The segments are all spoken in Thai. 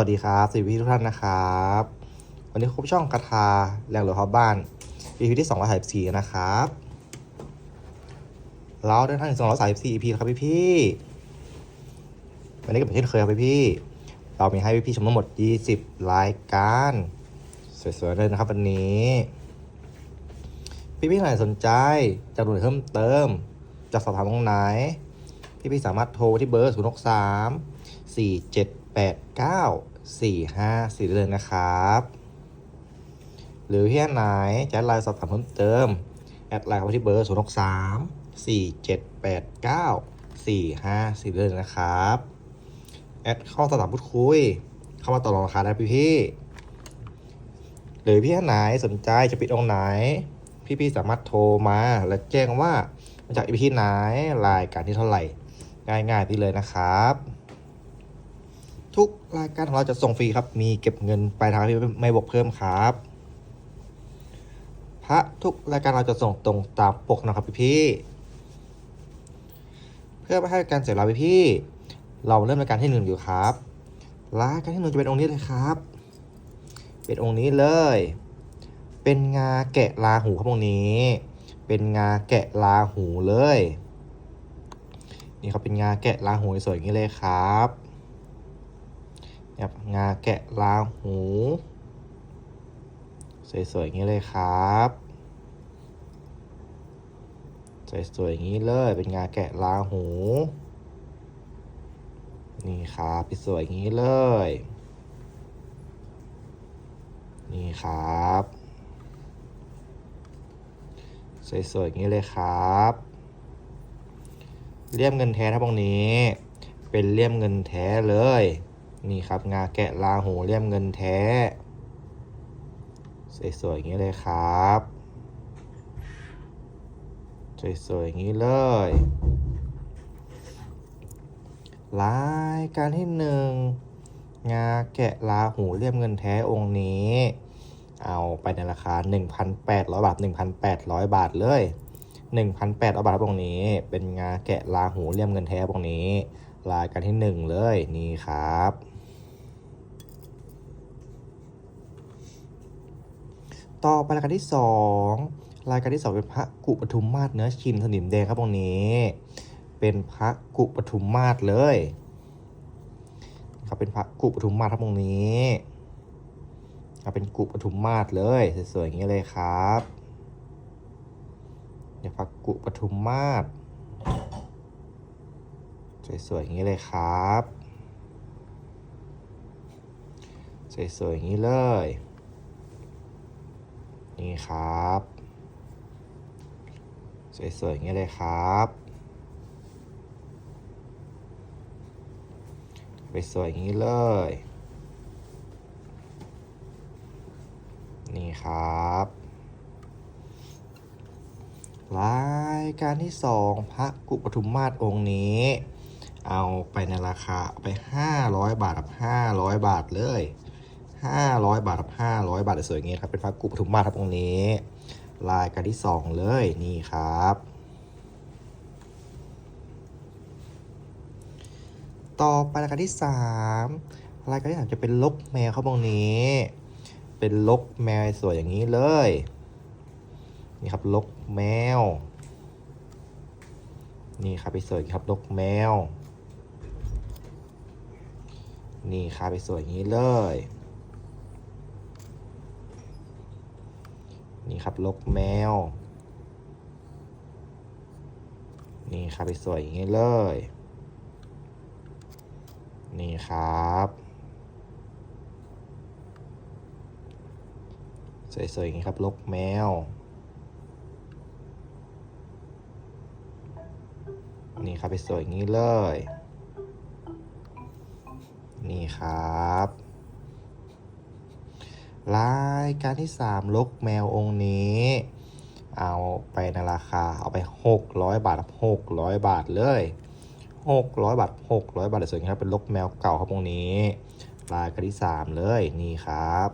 วัสดีครับสวัสดีพี่ทุกท่านนะครับ วันนี้พบช่องกระทาแรงหลือฮอบบ้าน EP ที่234นะครับ เราเดินทางถึง234 EP แล้วครับพี่พี่วันนี้ก็เหมือนเช่นเคยครับพี่พี่ เรามีให้พี่พี่ชมทั้งหมด 20 รายการ สวยๆเลยนะครับวันนี้ พี่พี่ไหนสนใจจะดูเพิ่มเติมจะสอบถามตรงไหน พี่พี่สามารถโทรที่เบอร์ 0 6 3 4 7 8 9 4 5 4เลยนะครับ หรือพี่ท่านไหนจะไลน์สอบถามเพิ่มเติม แอดไลน์เข้าที่เบอร์ 0 6 3 4 7 8 9 4 5 4เลยนะครับ แอดเข้าสอบถามพูดคุย เข้ามาต่อรองราคาได้พี่พี่หรือพี่ท่านไหนสนใจจะปิดองค์ไหน พี่ๆสามารถโทรมา และแจ้งว่ามาจากอีพีไหนรายการที่เท่าไหร่ ง่ายๆที่เลยนะครับ ทุกรายการของเราจะส่งฟรีครับ มีเก็บเงินปลายทางที่ไม่บวกเพิ่มครับ พระทุกรายการเราจะส่งตรงตามปกนะครับพี่ๆเพื่อไม่ให้การเสียเวลาพี่ๆเราเริ่มรายการที่หนึ่งอยู่ครับรายการที่หนึ่งจะเป็นองค์นี้เลยครับ เป็นองค์นี้เลย เป็นงาแกะลาหูครับตรงนี้ เป็นงาแกะลาหูเลย นี่ครับเป็นงาแกะลาหูสวยๆอย่างนี้เลยครับ นี่ยครับงาแกะลาหู สวยๆอย่างนี้เลยครับสวยๆอย่างนี้เลยเป็นงาแกะลาหู นี่ครับสวยๆอย่างนี้เลย นี่ครับสวยๆอย่างนี้เลยครับ เลี่ยมเงินแท้ทั้งพวกนี้ เป็นเลี่ยมเงินแท้เลย นี่ครับ งาแกะลาหูเลี่ยมเงินแท้ สวยๆอย่างนี้เลยครับ สวยๆอย่างนี้เลยรายการที่หนึ่งงาแกะลาหูเลี่ยมเงินแท้องค์นี้ เอาไปในราคา 1,800 บาท 1,800 บาทเลย 1,800 บาทตรงนี้ เป็นงาแกะลาหูเลี่ยมเงินแท้ตรงนี้รายการที่1เลยนี่ครับ ต่อไปรายการที่ 2 รายการที่ 2 เป็นพระกุปทุมมาศเนื้อชินสนิมแดงครับตรงนี้ เป็นพระกุปทุมมาศเลยครับเป็นพระกุปทุมมาศครับตรงนี้ครับเป็นกุปทุมมาศเลยสวยๆอย่างนี้เลยครับเนี่ยพระกุปทุมมาศสวยๆอย่างนี้เลยครับสวยๆอย่างนี้เลย นี่ครับ สวยๆอย่างนี้เลยครับ ไปสวยอย่างนี้เลย นี่ครับรายการที่สองพระกุปทุมมาศองค์นี้ เอาไปในราคาเอาไป 500 บาทกับ500 บาทเลย 500 บาทกับ500 บาทสวยอย่างนี้ครับ เป็นพระกุปทุมมาครับองค์นี้รายการที่สองเลยนี่ครับ ต่อไปรายการที่สามรายการที่สามจะเป็นลกแมวครับตรงนี้ เป็นลกแมวสวยอย่างนี้เลย นี่ครับลกแมว นี่ครับไปสวยครับลกแมวนี่ครับไปสวยอย่างนี้เลย นี่ครับลกแมว นี่ครับไปสวยอย่างนี้เลย นี่ครับ สวยๆอย่างนี้ครับลกแมว นี่ครับไปสวยอย่างนี้เลย นี่ครับ รายการที่ 3 ลกแมวองค์นี้ เอาไปในราคาเอาไป 600 บาทครับ600 บาทเลย 600 บาท 600 บาทเลยสวยๆครับเป็นลกแมวเก่าครับตรงนี้รายการที่ 3 เลยนี่ครับ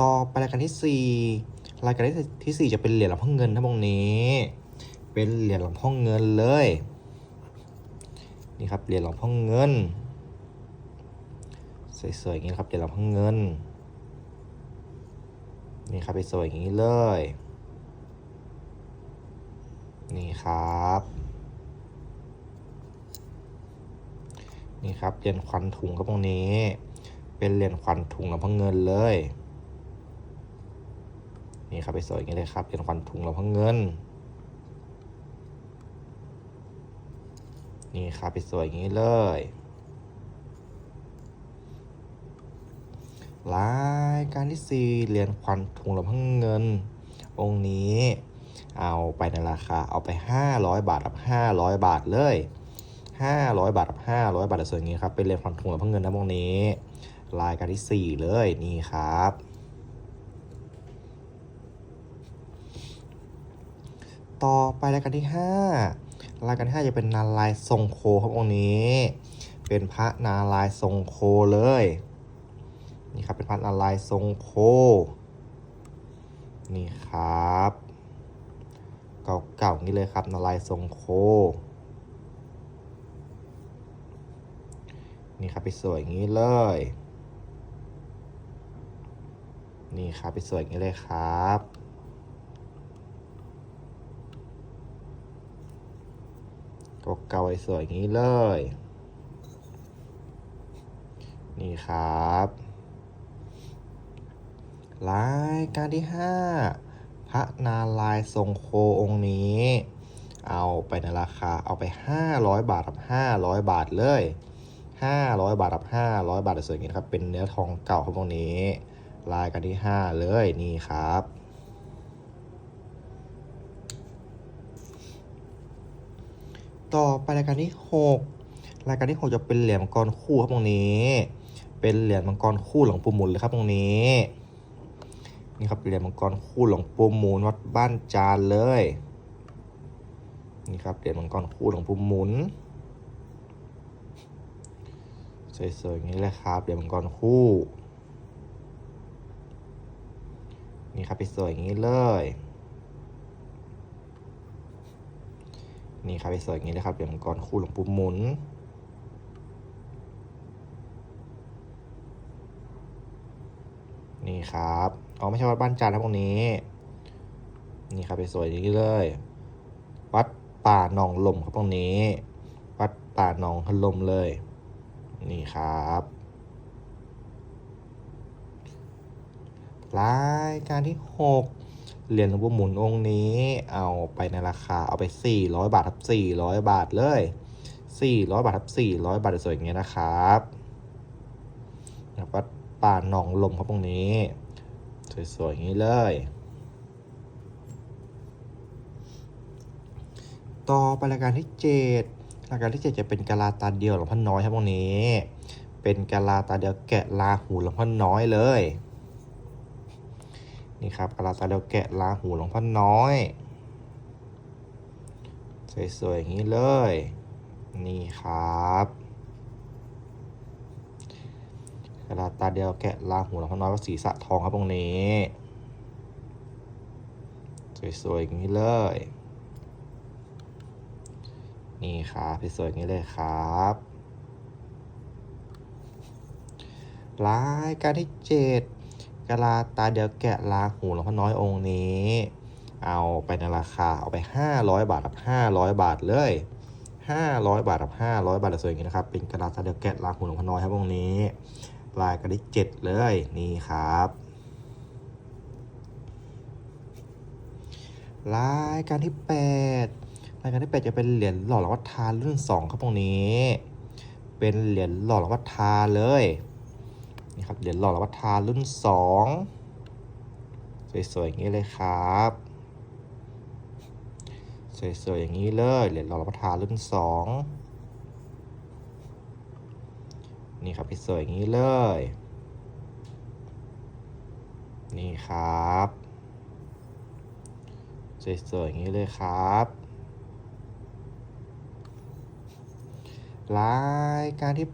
ต่อไปรายการที่ 4 รายการที่ 4 จะเป็นเหรียญหลวงพ่อเงินครับตรงนี้ เป็นเหรียญหลวงพ่อเงินเลยนี่ครับเหรียญหลวงพ่อเงิน สวยๆอย่างนี้ครับเหรียญหลวงพ่อเงินนี่ครับไปสวยอย่างนี้เลย นี่ครับ นี่ครับเหรียญควันถุงครับตรงนี้ เป็นเหรียญควันถุงหลวงพ่อเงินเลย นี่ครับไปสวยอย่างนี้เลยครับเหรียญควันถุงหลวงพ่อเงิน นี่ครับไปสวยอย่างนี้เลย รายการที่สี่เหรียญควันถุงลวงพ่อเงิน องค์นี้ เอาไปในราคาเอาไป 500 บาทกับ500 บาทเลย 500 บาทกับ500 บาทส่วนอย่างนี้ครับ เป็นเหรียญควันถุงลวงพ่อเงินนะองค์นี้ รายการที่ 4 เลยนี่ครับ ต่อไปรายการที่ 5 รายการที่5จะเป็นนารายทรงโคครับองค์นี้ เป็นพระนารายทรงโคเลย นี่ครับเป็นพระนารายณ์ทรงโค นี่ครับ เก่าๆนี่เลยครับนารายทรงโค นี่ครับไปสวยอย่างนี้เลย นี่ครับไปสวยอย่างนี้เลยครับเก่าๆไปสวยอย่างนี้เลย นี่ครับ รายการที่ 5 พระนารายณ์ทรงโคองค์นี้ เอาไปในราคาเอาไป 500 บาทกับ500 บาทเลย 500 บาทกับ500 บาทสวยๆอย่างนี้นะครับ เป็นเนื้อทองเก่าครับตรงนี้ รายการที่ 5 เลยนี่ครับต่อไปรายการที่ 6 รายการที่ 6 จะเป็นเหรียญมังกรคู่ครับตรงนี้ เป็นเหรียญมังกรคู่หลวงปู่หมุนเลยครับตรงนี้ นี่ครับเหรียญมังกรคู่หลวงปู่มุนวัดบ้านจานเลย นี่ครับเหรียญมังกรคู่หลวงปู่มุนสวยๆอย่างนี้เลยครับเหรียญมังกรคู่ นี่ครับไปสวยอย่างนี้เลยนี่ครับไปสวยอย่างนี้เลยครับเหรียญมังกรคู่หลวงปู่มุนนี่ครับ อ๋อไม่ใช่วัดบ้านจันทร์ครับตรงนี้ นี่ครับไปสวยนี้เลย วัดป่าหนองลมครับตรงนี้ วัดป่าหนองพลมเลย นี่ครับรายการที่ 6 เหรียญหลวงปู่หมุนองค์นี้ เอาไปในราคาเอาไป 400 บาทครับ400 บาทเลย 400 บาทครับ400 บาทสวยอย่างเงี้ยนะครับนะครับวัดป่าหนองลมครับตรงนี้ สวยๆอย่างนี้เลย ต่อไปรายการที่7รายการที่7จะเป็นกะลาตาเดียวหลวงพ่อน้อยครับตรงนี้ เป็นกะลาตาเดียวแกะลาหูหลวงพ่อน้อยเลย นี่ครับกะลาตาเดียวแกะลาหูหลวงพ่อน้อย สวยๆอย่างนี้เลย นี่ครับ กระดาษตาเดียวแกะลาหูหลวงพ่อน้อยวัดศรีสะทองครับตรงนี้ สวยๆอย่างนี้เลย นี่ครับสวยๆอย่างนี้เลยครับรายการที่เจ็ดกะลาตาเดียวแกะลาหูหลวงพ่อน้อยองค์นี้ เอาไปในราคาเอาไป 500 บาทกับ500 บาทเลย 500 บาทกับ500 บาทสวยอย่างนี้นะครับ เป็นกระดาษตาเดียวแกะลาหูหลวงพ่อน้อยครับองค์นี้ รายการที่เจ็ดเลยนี่ครับ รายการที่แปดรายการที่แปดจะเป็นเหรียญหล่อหลวงพ่อทานรุ่นสองครับตรงนี้ เป็นเหรียญหล่อหลวงพ่อทานเลยนี่ครับเหรียญหล่อหลวงพ่อทานรุ่นสองสวยๆอย่างนี้เลยครับสวยๆอย่างนี้เลยเหรียญหล่อหลวงพ่อทานรุ่นสอง นี่ครับพี่สวยอย่างนี้เลย นี่ครับสวยๆอย่างนี้เลยครับรายการที่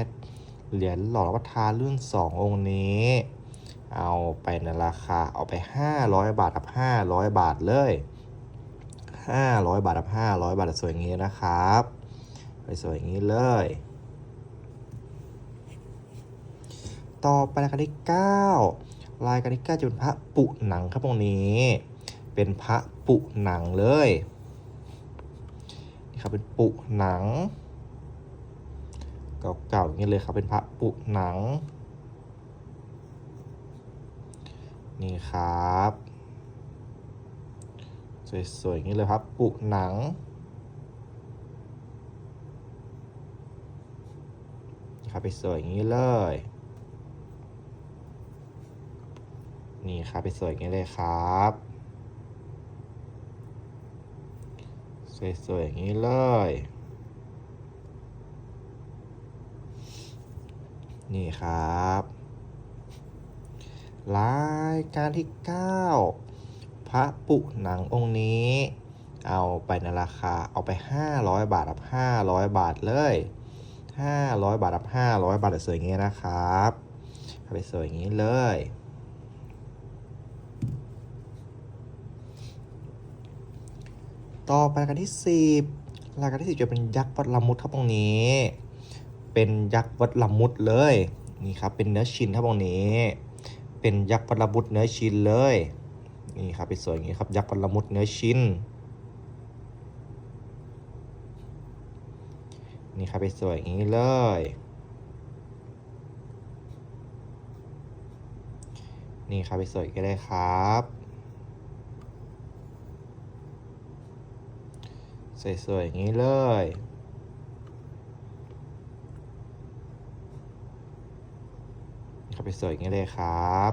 8 เหรียญหล่อประทานรุ่น 2 องค์นี้ เอาไปในราคาเอาไป 500 บาทกับ 500 บาทเลย 500 บาทกับ 500 บาทสวยอย่างนี้นะครับสวยอย่างนี้เลย ต่อไปรายการที่9รายการที่9จะเป็นพระปุหนังครับตรงนี้ เป็นพระปุหนังเลยนี่ครับเป็นปุหนังเก่าๆอย่างนี้เลยครับเป็นพระปุหนัง นี่ครับ สวยๆอย่างนี้เลยครับปุหนังนี่ครับไปสวยอย่างนี้เลย นี่ครับไปสวยอย่างนี้เลยครับ สวยๆอย่างนี้เลย นี่ครับรายการที่ 9 พระปุหนังองค์นี้ เอาไปในราคาเอาไป 500 บาทกับ500 บาทเลย 500 บาทกับ500 บาทสวยอย่างนี้นะครับเอาไปสวยอย่างนี้เลย ต่อไปรายการที่ 10รายการที่ 10 จะเป็นยักษ์วัดละมุดครับตรงนี้ เป็นยักษ์วัดละมุดเลย นี่ครับ เป็นเนื้อชิ้นครับตรงนี้ เป็นยักษ์วัดละมุดเนื้อชิ้นเลย นี่ครับเป็นสวยอย่างนี้ครับ ยักษ์วัดละมุดเนื้อชิ้น นี่ครับเป็นสวยอย่างนี้เลยนี่ครับเป็นสวยกันเลยครับ สวยๆอย่างนี้เลย เข้าไปสวยอย่างนี้เลยครับ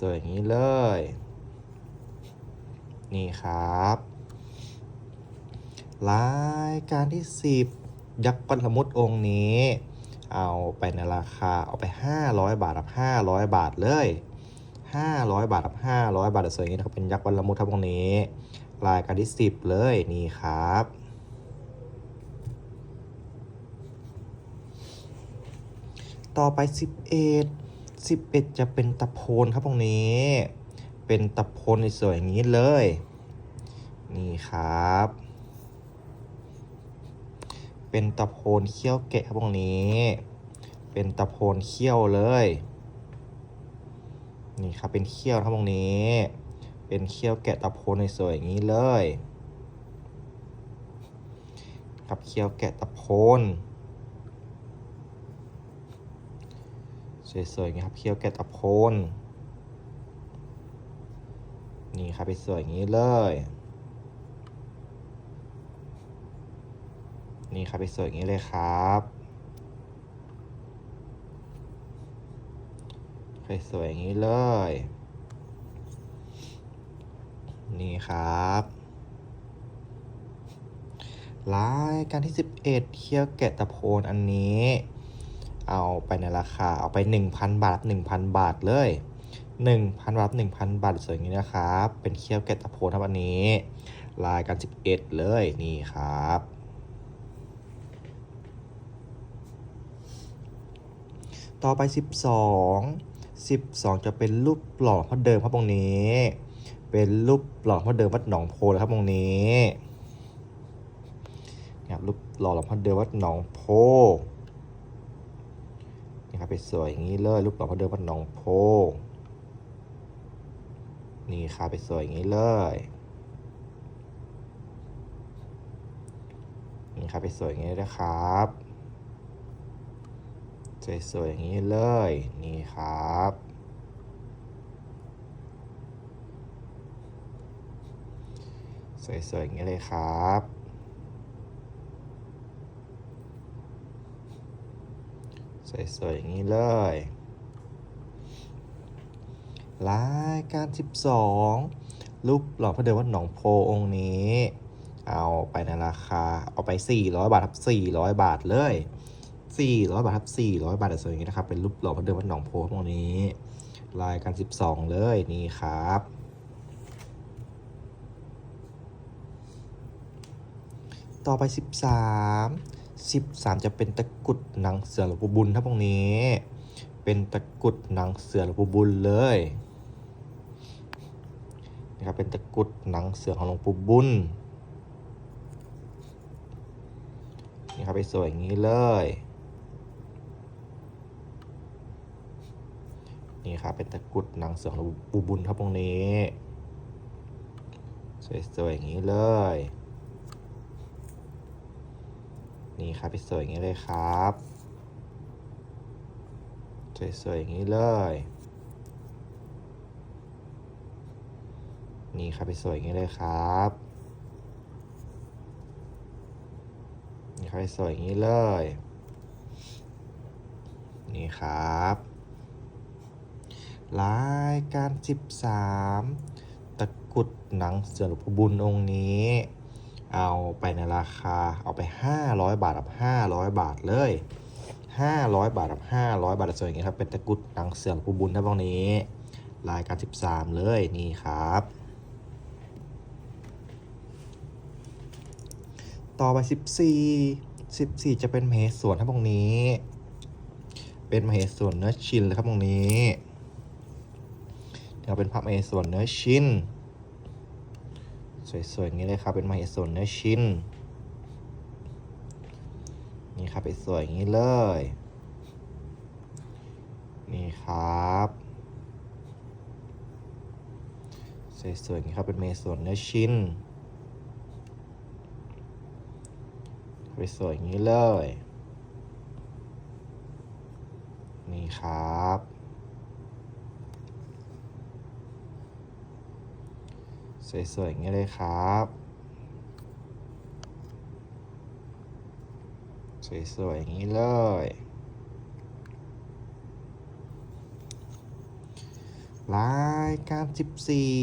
สวยๆอย่างนี้เลย นี่ครับรายการที่ 10 ยักษ์ปันละมุดองค์นี้ เอาไปในราคาเอาไป 500 บาทกับ500 บาทเลย 500 บาทกับ500 บาทสวยอย่างนี้นะครับเป็นยักษ์วันละมุดครับตรงนี้รายการที่ 10 เลยนี่ครับต่อไป 11 11 จะเป็นตะโพนครับตรงนี้ เป็นตะโพนสวยอย่างนี้เลย นี่ครับ เป็นตะโพนเขี้ยวแกะครับตรงนี้ เป็นตะโพนเขี้ยวเลย นี่ครับเป็นเขี้ยวครับตรงนี้ เป็นเขี้ยวแกะตะโพนสวยๆอย่างนี้เลย ครับเขี้ยวแกะตะโพนสวยๆอย่างนี้ครับเขี้ยวแกะตะโพนนี่ครับเป็นสวยอย่างนี้เลย นี่ครับเป็นสวยอย่างนี้เลยครับ สวยๆอย่างนี้เลย นี่ครับ รายการที่ 11เคี่ยวแกะตะโพนอันนี้ เอาไปในราคา เอาไป 1,000 บาท 1,000 บาทเลย 1,000 บาท 1,000 บาท สวยอย่างนี้นะครับ เป็นเคี่ยวแกะตะโพนครับอันนี้รายการ 11 เลยนี่ครับต่อไป 12 12 จะเป็นรูปหล่อพระเดิมครับตรงนี้ เป็นรูปหล่อพระเดิมวัดหนองโพเลยครับตรงนี้นี่ครับรูปหล่อหลวงพ่อเดิมวัดหนองโพนี่ครับเป็นสวยอย่างนี้เลยรูปหล่อพระเดิมวัดหนองโพนี่ครับเป็นสวยอย่างนี้เลยนี่ครับเป็นสวยอย่างนี้นะครับ สวยๆอย่างนี้เลยนี่ครับ สวยๆอย่างนี้เลยครับสวยๆอย่างนี้เลยรายการ 12 รูปหล่อพระเดิมวัดหนองโพองค์นี้ เอาไปในราคา เอาไป 400 บาทครับ400 บาทเลย 400 บาทครับ400 บาทแต่สวยอย่างนี้นะครับ เป็นรูปหล่อพระเดิมวัดหนองโพตรงนี้ รายการ 12 เลยนี่ครับ ต่อไป 13 13 จะเป็นตะกุดหนังเสือหลวงปู่บุญครับตรงนี้ เป็นตะกุดหนังเสือหลวงปู่บุญเลยนี่ครับเป็นตะกุดหนังเสือของหลวงปู่บุญนี่ครับไปสวยอย่างนี้เลย นี่ ครับ เป็นตะกรุดหนังเสือของหลวงปู่บุญครับตรงนี้ สวยๆอย่างนี้เลย นี่ครับไปสวยอย่างนี้เลยครับ สวยๆอย่างนี้เลย นี่ครับไปสวยอย่างนี้เลยครับนี่ครับสวยอย่างนี้เลย นี่ครับ รายการ 13 ตะกุดหนังเสือหลวงปูบุญองค์นี้ เอาไปในราคาเอาไป 500 บาทกับ500 บาทเลย 500 บาทกับ500 บาทสวยอย่างนี้ครับ เป็นตะกุดหนังเสือหลวงปูบุญนะตรงนี้ รายการ 13 เลยนี่ครับต่อไป 14 14 จะเป็นมเหสวนครับตรงนี้ เป็นมเหสวนเนื้อชินเลยครับตรงนี้ เดี๋ยวเป็นพระมเหสวนเนื้อชิ้น สวยๆอย่างนี้เลยครับเป็นมเหสวนเนื้อชิ้นนี่ครับเป็นสวยอย่างนี้เลย นี่ครับสวยๆอย่างนี้ครับเป็นเมสวนเนื้อชิ้นไปสวยอย่างนี้เลย นี่ครับ สวยๆอย่างนี้เลยครับ สวยๆอย่างนี้เลย รายการ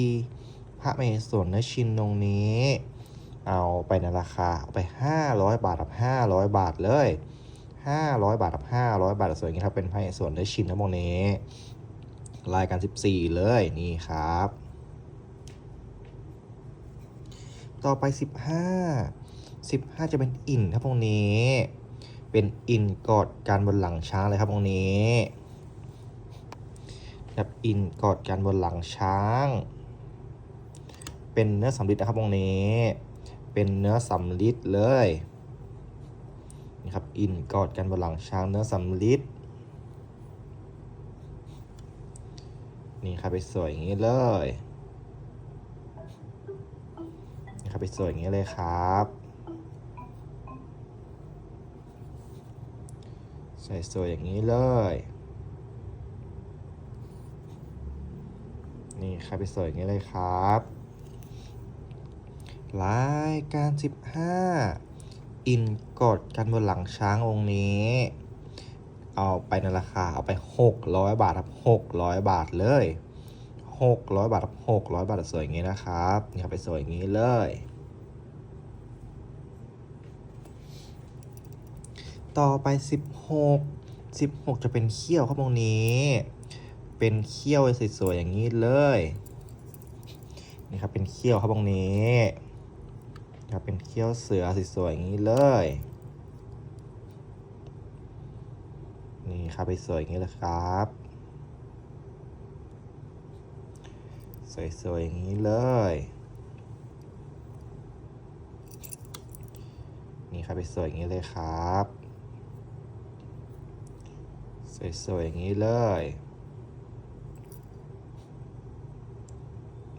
14 พระเมสวนนชินตรงนี้ เอาไปในราคาเอาไป 500 บาทกับ 500 บาทเลย 500 บาทกับ 500 บาทสวยอย่างนี้ครับเป็นพระเมสวนนชินทั้งหมดนี้รายการ 14 เลยนี่ครับ ต่อไป 15 15 จะเป็นอินครับตรงนี้ เป็นอินกอดการบนหลังช้างเลยครับตรงนี้ครับอินกอดกันบนหลังช้าง เป็นเนื้อสำลิดนะครับตรงนี้ เป็นเนื้อสำลิดเลยนี่ครับอินกอดกันบนหลังช้างเนื้อสำลิดนี่ครับไปสวยอย่างนี้เลย สวยอย่างนี้เลยครับ ใส่สวยอย่างนี้เลย นี่ครับไปสวยอย่างนี้เลยครับรายการ 15 อินกดกันบนหลังช้างองค์นี้ เอาไปในราคา เอาไป 600 บาทครับ 600 บาทเลย 600 บาทครับ600 บาทสวยอย่างนี้นะครับนี่ครับไปสวยอย่างนี้เลย ต่อไป 16 16 จะเป็นเขี้ยวครับตรงนี้ เป็นเขี้ยวสวยๆอย่างนี้เลยนี่ครับเป็นเขี้ยวครับตรงนี้ครับเป็นเขี้ยวเสือสวยๆอย่างนี้เลยนี่ครับไปสวยอย่างนี้เลยครับ สวยๆอย่างนี้เลยนี่ครับไปสวยอย่างนี้เลยครับ สวยๆอย่างนี้เลย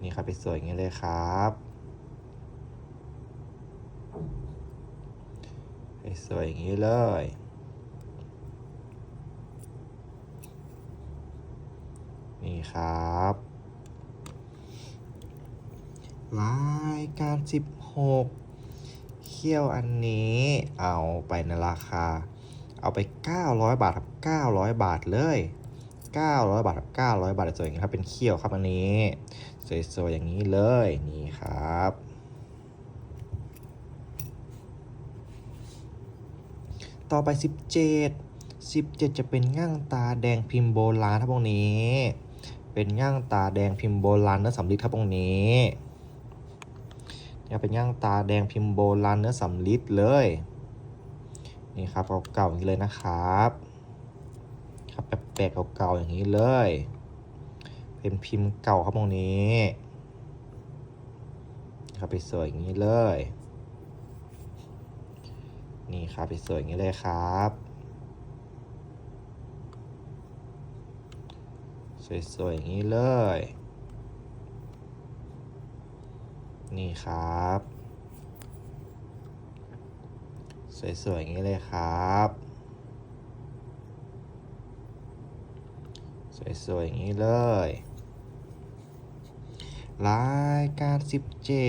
นี่ครับไปสวยอย่างนี้เลยครับไปสวยอย่างนี้เลยนี่ครับรายการ 16 เขี้ยวอันนี้เอาไปในราคา เอาไป 900 บาทครับ900 บาทเลย 900 บาทครับ900 บาทสวยอย่างนี้ครับเป็นเขี้ยวครับอันนี้สวยๆอย่างนี้เลยนี่ครับต่อไป 17 17 จะเป็นง่างตาแดงพิมพ์โบราณครับพวกนี้ เป็นง่างตาแดงพิมพ์โบราณเนื้อสำลิดครับพวกนี้เนี่ยเป็นง่างตาแดงพิมพ์โบราณเนื้อสำลิดเลย นี่ครับเก่าๆอย่างนี้เลยนะครับ ครับแปลกๆเก่าๆอย่างนี้เลย เป็นพิมพ์เก่าครับตรงนี้ครับไปสวยอย่างนี้เลย นี่ครับไปสวยอย่างนี้เลยครับ สวยๆอย่างนี้เลย นี่ครับ สวยๆอย่างนี้เลยครับ สวยๆอย่างนี้เลย รายการ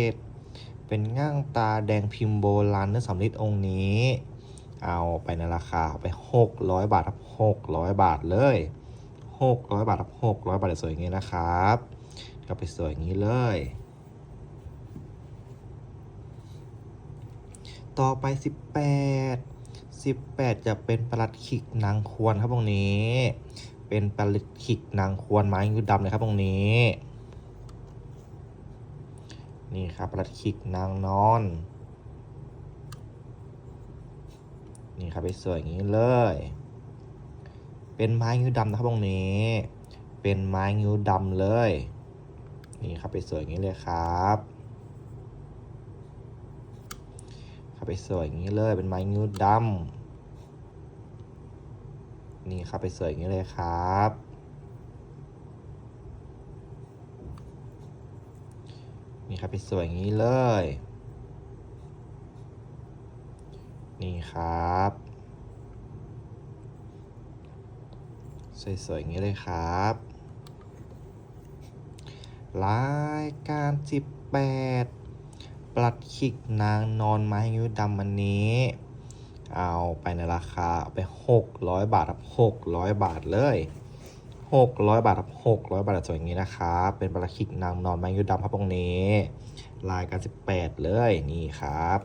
17 เป็นง่างตาแดงพิมพ์โบราณเนื้อสำริดองค์นี้ เอาไปในราคาเอาไป 600 บาทครับ600 บาทเลย 600 บาทครับ600 บาทสวยอย่างนี้นะครับ ก็ไปสวยอย่างนี้เลย ต่อไป 18 18 จะเป็นปลัดขิกนางควรครับตรงนี้ เป็นปลัดขิกนางควรไม้ยูดำเลยครับตรงนี้ นี่ครับปลัดขิกนางนอน นี่ครับไปสวยอย่างนี้เลย เป็นไม้งิ้วดำนะครับตรงนี้ เป็นไม้งิ้วดำเลย นี่ครับไปสวยอย่างนี้เลยครับ ครับ ไปสวยอย่างนี้เลย เป็นไม้งิ้วดำนี่ครับไปสวยอย่างนี้เลยครับ นี่ครับไปสวยอย่างนี้เลย นี่ครับสวยๆอย่างนี้เลยครับรายการ 18 ปลัดขิกนางนอนไม้ยิ้วดำอันนี้ เอาไปในราคาไป 600 บาทครับ600 บาทเลย600 บาทครับ600 บาทสวยอย่างนี้นะครับเป็นปลัดขิกนางนอนไม้ยิ้วดำครับตรงนี้รายการ18 เลยนี่ครับ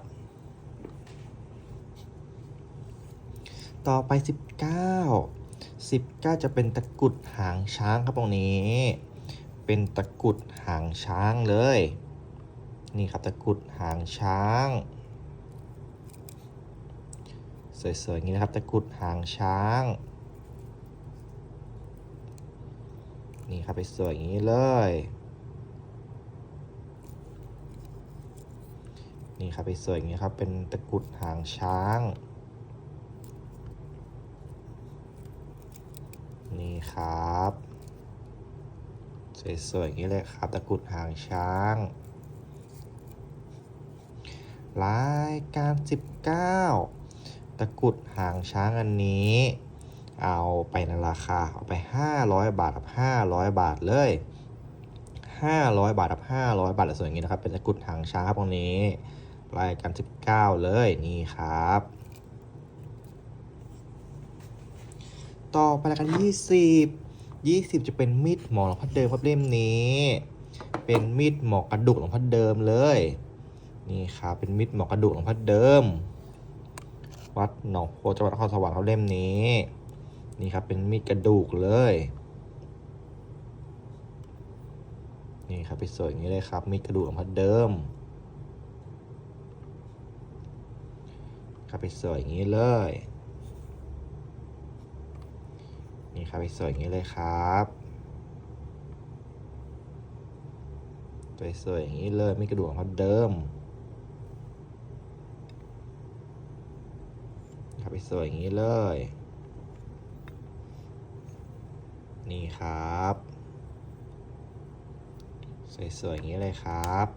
ต่อไป 19 19 จะเป็นตะกุดหางช้างครับตรงนี้ เป็นตะกุดหางช้างเลย นี่ครับตะกรุดหางช้าง สวยๆอย่างนี้นะครับตะกรุดหางช้าง นี่ครับไปสวยอย่างนี้เลย นี่ครับไปสวยอย่างนี้ครับเป็นตะกรุดหางช้าง นี่ครับสวยๆอย่างนี้เลยครับตะกรุดหางช้าง รายการ 19 ตะกุดหางช้างอันนี้ เอาไปในราคาเอาไป 500 บาทครับ 500 บาทเลย 500 บาทครับ 500 บาทส่วยอย่างนี้นะครับ เป็นตะกุดหางช้างครับตรงนี้ รายการ 19 เลยนี่ครับ ต่อไปรายการ 20 20 จะเป็นมีดหมอหลวงพ่อเดิมครับเล่มนี้ เป็นมีดหมอกระดูกหลวงพ่อเดิมเลย นี่ครับเป็นมีดหมอกระดูกหลวงพ่อเดิม วัดหนองโพจังหวัดนครสวรรค์เขาเล่มนี้ นี่ครับเป็นมีดกระดูกเลย นี่ครับไปสวยอย่างนี้เลยครับมีดกระดูกหลวงพ่อเดิม ครับไปสวยอย่างนี้เลย นี่ครับไปสวยอย่างนี้เลยครับสวยๆอย่างนี้เลยมีกระดูกของเขาเดิมครับ ไปสวยอย่างนี้เลย นี่ครับ สวยๆอย่างนี้เลยครับ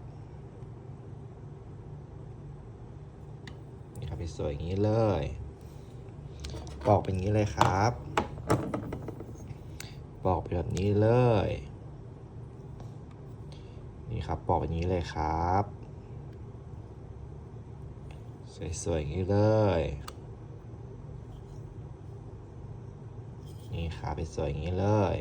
นี่ครับไปสวยอย่างนี้เลยปอกเป็นอย่างนี้เลยครับปอกเป็นแบบนี้เลย นี่ครับปอกแบบนี้เลยครับ สวยๆอย่างนี้เลย นี่ครับเป็นสวยอย่างนี้เลย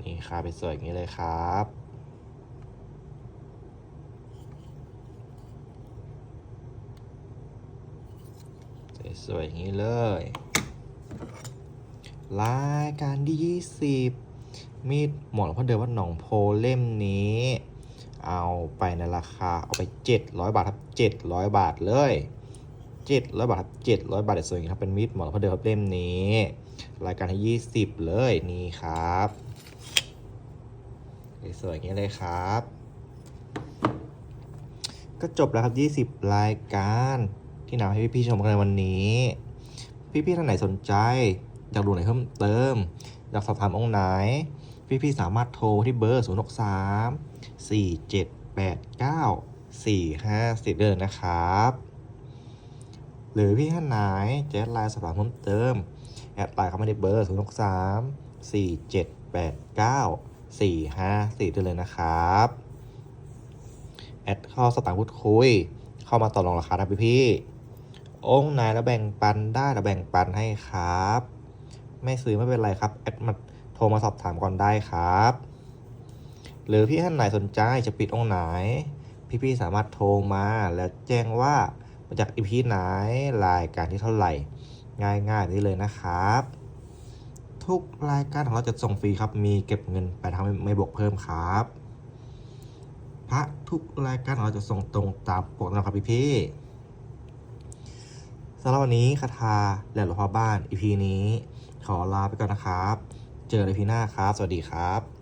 นี่ครับเป็นสวยอย่างนี้เลยครับสวยๆอย่างนี้เลย รายการที่ 20 มีดหมอนพ่อเดิมวัดหนองโพเล่มนี้ เอาไปในราคา เอาไป 700 บาทครับ 700 บาทเลย 700บาทครับ700บาทเดี๋ยสวยอย่างนี้ครับเป็นมีดหมอนหลวงพ่อเดิมครับเล่มนี้ รายการที่20เลยนี่ครับสวยอย่างนี้เลยครับ ก็จบแล้วครับ 20 รายการที่นำให้พี่ๆชมกันในวันนี้ พี่ๆท่านไหนสนใจ อยากดูไหนเพิ่มเติม อยากสอบถามองค์ไหน พี่ๆสามารถโทรที่เบอร์ 0 6 3 4 7 8 9 4 5 0เดินนะครับ หรือพี่ท่านไหนจะแอดไลน์สอบถามเพิ่มเติม แอดไลน์เข้ามาในเบอร์0 6 3 4 7 8 9 4 5 4ได้เลยนะครับ แอดเข้าสตางค์พูดคุย เข้ามาต่อรองราคานะพี่พี่องค์ไหนแล้วแบ่งปันได้เราแบ่งปันให้ครับ ไม่ซื้อไม่เป็นไรครับ แอดมาโทรมาสอบถามก่อนได้ครับ หรือพี่ท่านไหนสนใจจะปิดองค์ไหน พี่ๆสามารถโทรมาแล้วแจ้งว่า มาจากอีพีไหนรายการที่เท่าไหร่ ง่ายๆนี่เลยนะครับ ทุกรายการของเราจะส่งฟรีครับ มีเก็บเงินไปทางไม่บวกเพิ่มครับ พระทุกรายการของเราจะส่งตรงตามปกนะครับพี่พี่สำหรับวันนี้คาถาและหลวงพ่อบ้านอีพีนี้ ขอลาไปก่อนนะครับ เจอกันในพีหน้าครับ สวัสดีครับ